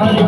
हर